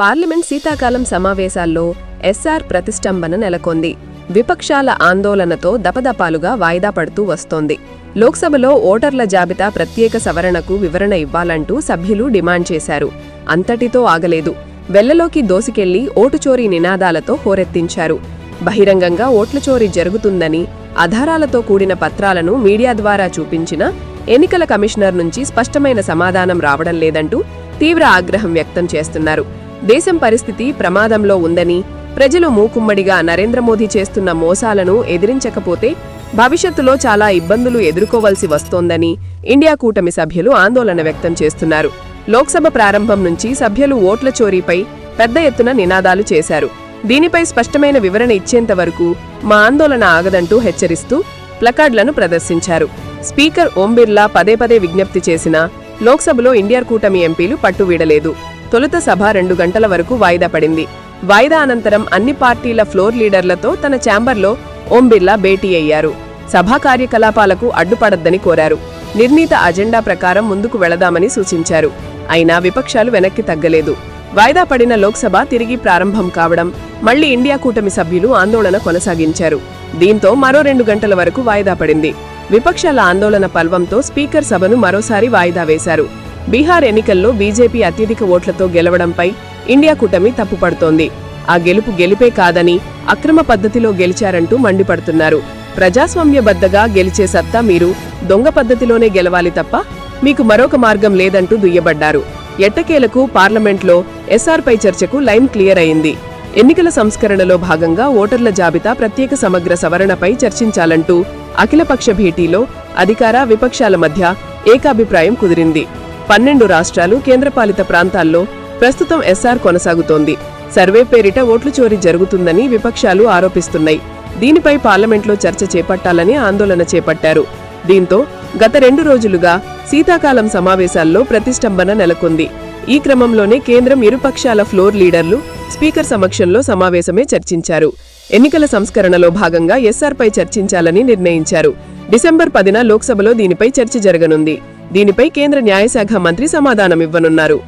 Parliament శీతాకాలం సమావేశాల్లో SR ప్రతిష్టంభన నెలకొంది. విపక్షాల ఆందోళనతో దపదపాలుగా వాయిదా పడుతూ వస్తోంది. లోక్సభలో ఓటర్ల జాబితా ప్రత్యేక సవరణకు వివరణ ఇవ్వాలంటూ సభ్యులు డిమాండ్ చేశారు. అంతటితో ఆగలేదు. వెళ్ళలోకి దోసికెళ్ళి ఓటుచోరీ నినాదాలతో హోరెత్తించారు. బహిరంగంగా ఓట్ల చోరీ జరుగుతుందని ఆధారాలతో కూడిన పత్రాలను మీడియా ద్వారా చూపించిన ఎన్నికల కమిషనర్ నుంచి స్పష్టమైన సమాధానం రావడం లేదంటూ తీవ్ర ఆగ్రహం వ్యక్తం చేస్తున్నారు. దేశం పరిస్థితి ప్రమాదంలో ఉందని ప్రజలు మూకుమ్మడిగా నరేంద్ర మోదీ చేస్తున్న మోసాలను ఎదిరించకపోతే భవిష్యత్తులో చాలా ఇబ్బందులు ఎదుర్కోవలసి వస్తోందని ఇండియా కూటమి సభ్యులు ఆందోళన వ్యక్తం చేస్తున్నారు. లోక్సభ ప్రారంభం నుంచి సభ్యులు ఓట్ల చోరీపై పెద్ద ఎత్తున నినాదాలు చేశారు. దీనిపై స్పష్టమైన వివరణ ఇచ్చేంత వరకు మా ఆందోళన ఆగదంటూ హెచ్చరిస్తూ ప్లకార్డులను ప్రదర్శించారు. స్పీకర్ ఓం బిర్లా పదే పదే విజ్ఞప్తి చేసినా లోక్సభలో ఇండియా కూటమి ఎంపీలు పట్టువీడలేదు. తొలుత సభ రెండు గంటల వరకు వాయిదా పడింది. వాయిదా అనంతరం అన్ని పార్టీల ఫ్లోర్ లీడర్లతో తన ఛాంబర్లో ఓం బిర్లా భేటీ అయ్యారు. సభా కార్యకలాపాలకు అడ్డుపడద్దని కోరారు. నిర్ణీత అజెండా ప్రకారం ముందుకు వెళదామని సూచించారు. అయినా విపక్షాలు వెనక్కి తగ్గలేదు. వాయిదా పడిన లోక్సభ తిరిగి ప్రారంభం కావడం మళ్ళీ ఇండియా కూటమి సభ్యులు ఆందోళన కొనసాగించారు. దీంతో మరో రెండు గంటల వరకు వాయిదా పడింది. విపక్షాల ఆందోళన పల్వంతో స్పీకర్ సభను మరోసారి వాయిదా వేశారు. బీహార్ ఎన్నికల్లో బీజేపీ అత్యధిక ఓట్లతో గెలవడంపై ఇండియా కూటమి తప్పుపడుతోంది. ఆ గెలుపు గెలిపే కాదని అక్రమ పద్ధతిలో గెలిచారంటూ మండిపడుతున్నారు. ప్రజాస్వామ్యబద్ధగా గెలిచే సత్తా మీరు దొంగ పద్ధతిలోనే గెలవాలి తప్ప మీకు మరొక మార్గం లేదంటూ దుయ్యబడ్డారు. ఎట్టకేలకు పార్లమెంట్లో ఎస్ఆర్పై చర్చకు లైన్ క్లియర్ అయింది. ఎన్నికల సంస్కరణలో భాగంగా ఓటర్ల జాబితా ప్రత్యేక సమగ్ర సవరణపై చర్చించాలంటూ అఖిలపక్ష భేటీలో అధికార విపక్షాల మధ్య ఏకాభిప్రాయం కుదిరింది. పన్నెండు రాష్ట్రాలు కేంద్రపాలిత ప్రాంతాల్లో ప్రస్తుతం ఎస్ఆర్ కొనసాగుతోంది. సర్వే పేరిట ఓట్లు చోరీ జరుగుతుందని విపక్షాలు ఆరోపిస్తున్నాయి. దీనిపై పార్లమెంట్లో చర్చ చేపట్టాలని ఆందోళన చేపట్టారు. దీంతో గత రెండు రోజులుగా శీతాకాలం సమావేశాల్లో ప్రతిష్టంభన నెలకొంది. ఈ క్రమంలోనే కేంద్రం ఇరుపక్షాల ఫ్లోర్ లీడర్లు స్పీకర్ సమక్షంలో సమావేశమే చర్చించారు. ఎన్నికల సంస్కరణలో భాగంగా ఎస్ఆర్పై చర్చించాలని నిర్ణయించారు. డిసెంబర్ పదిన లోక్సభలో దీనిపై చర్చ జరగనుంది. దీనిపై కేంద్ర న్యాయశాఖ మంత్రి సమాధానమివ్వనున్నారు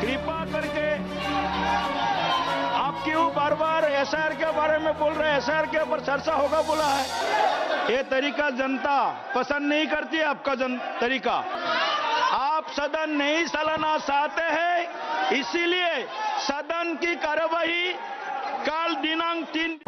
कृपा करके आप क्यों बार बार एसआर के बारे में बोल रहे हैं एसआर के ऊपर चर्चा होगा बोला है ये तरीका जनता पसंद नहीं करती है आपका जन तरीका आप सदन नहीं चलाना चाहते हैं इसीलिए सदन की कार्यवाही कल दिनांक तीन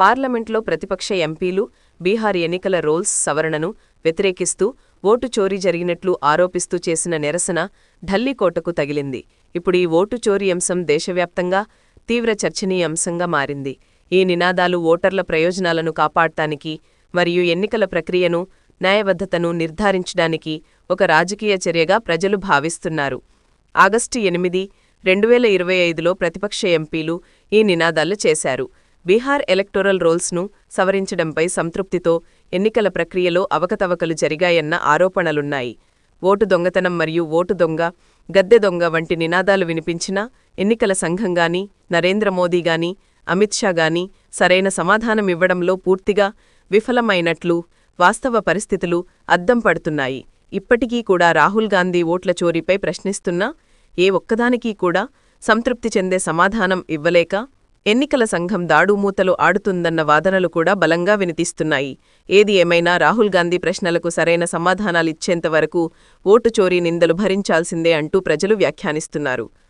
పార్లమెంట్లో ప్రతిపక్ష ఎంపీలు బీహార్ ఎన్నికల రోల్స్ సవరణను వ్యతిరేకిస్తూ ఓటు చోరీ జరిగినట్లు ఆరోపిస్తూ చేసిన నిరసన ఢల్లీకోటకు తగిలింది. ఇప్పుడు ఈ ఓటు చోరీ అంశం దేశవ్యాప్తంగా తీవ్ర చర్చనీయాంశంగా మారింది. ఈ నినాదాలు ఓటర్ల ప్రయోజనాలను కాపాడటానికి మరియు ఎన్నికల ప్రక్రియను న్యాయబద్ధతను నిర్ధారించడానికి ఒక రాజకీయ చర్యగా ప్రజలు భావిస్తున్నారు. ఆగస్టు ఎనిమిది రెండు వేల ఇరవై ఐదులో ప్రతిపక్ష ఎంపీలు ఈ నినాదాలు చేశారు. బీహార్ ఎలక్టోరల్ రోల్స్ను సవరించడంపై సంతృప్తితో ఎన్నికల ప్రక్రియలో అవకతవకలు జరిగాయన్న ఆరోపణలున్నాయి. ఓటు దొంగతనం మరియు ఓటు దొంగ గద్దె దొంగ వంటి నినాదాలు వినిపించినా ఎన్నికల సంఘం గాని నరేంద్ర మోదీ గాని అమిత్ షా గాని సరైన సమాధానం ఇవ్వడంలో పూర్తిగా విఫలమైనట్లు వాస్తవ పరిస్థితులు అద్దం పడుతున్నాయి. ఇప్పటికీ కూడా రాహుల్ గాంధీ ఓట్ల చోరీపై ప్రశ్నిస్తున్నా ఏ ఒక్కదానికీ కూడా సంతృప్తి చెందే సమాధానం ఇవ్వలేక ఎన్నికల సంఘం దాడుమూతలు ఆడుతుందన్న వాదనలు కూడా బలంగా వినిపిస్తున్నాయి ఏది ఏమైనా రాహుల్ గాంధీ ప్రశ్నలకు సరైన సమాధానాలిచ్చేంతవరకు ఓటు చోరీ నిందలు భరించాల్సిందే అంటూ ప్రజలు వ్యాఖ్యానిస్తున్నారు.